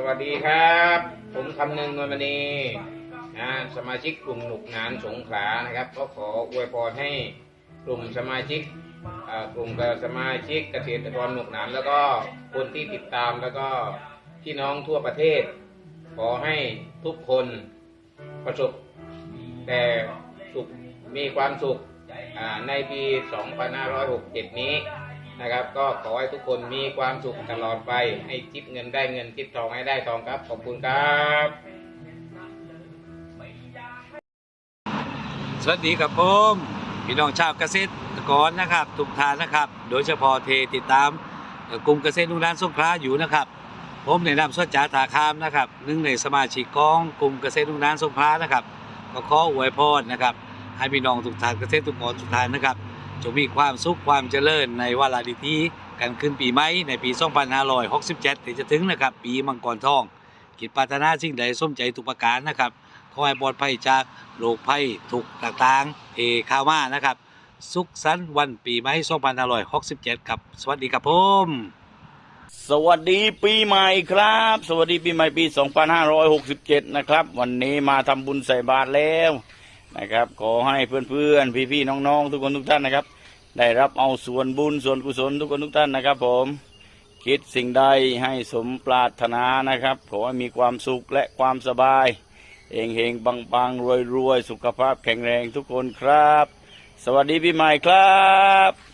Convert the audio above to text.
สวัสดีครับ ผมคำนึงนวลมณีนะสมาชิกกลุ่มหนุกนานสงขลานะครับก็ขออวยพรให้กลุ่มสมาชิกกลุ่มสมาชิกเกษตรกรหนุกหนานแล้วก็คนที่ติดตามแล้วก็พี่น้องทั่วประเทศ ขอให้ทุกคนประสบแต่สุขมีความสุขอ่าในปี 2567 นี้ นะครับ ก็ขอให้ทุกคนมีความสุขตลอดไป ให้คิดเงินได้เงินคิดทองให้ได้ทองครับ ขอบคุณครับ สวัสดีครับผมพี่น้องชาวเกษตรกรนะครับ ทุกทานนะครับ โดยเฉพาะเทติดตามกลุ่มเกษตรนุ่งร้านสงขลาอยู่นะครับ ผมในนามสวนจ่าตาคามนะครับหนึ่งในสมาชิกกองกลุ่มเกษตรนุ่งร้านสงขลานะครับก็ขออวยพรนะครับ ให้พี่น้องทุกทานเกษตรทุกรทุกทานนะครับ จงมีความสุขความเจริญในวาระดีที่กันขึ้นปีใหม่ในปี 2567ที่จะถึงนะครับ ปีมังกรทอง กิจปรารถนาสิ่งใดส้มใจทุกประการนะครับขอให้ปลอดภัยจากโรคภัยทุกต่างๆที่เข้าวมานะครับ สุขสันต์วันปีใหม่2567ครับสวัสดีครับผมสวัสดีปีใหม่ครับ สวัสดีปีใหม่ปี 2567 นะครับ วันนี้มาทำบุญใส่บาตรแล้ว นะครับ ขอให้เพื่อนๆ พี่ๆ น้องๆ ทุกคนทุกท่านนะครับ ได้รับเอาส่วนบุญส่วนกุศลทุกคนทุกท่านนะครับ ผม คิดสิ่งใดให้สมปรารถนานะครับ ขอให้มีความสุขและความสบาย เฮงเฮงๆปังๆรวยสุขภาพแข็งแรงทุกคนครับ สวัสดีพี่ใหม่ครับ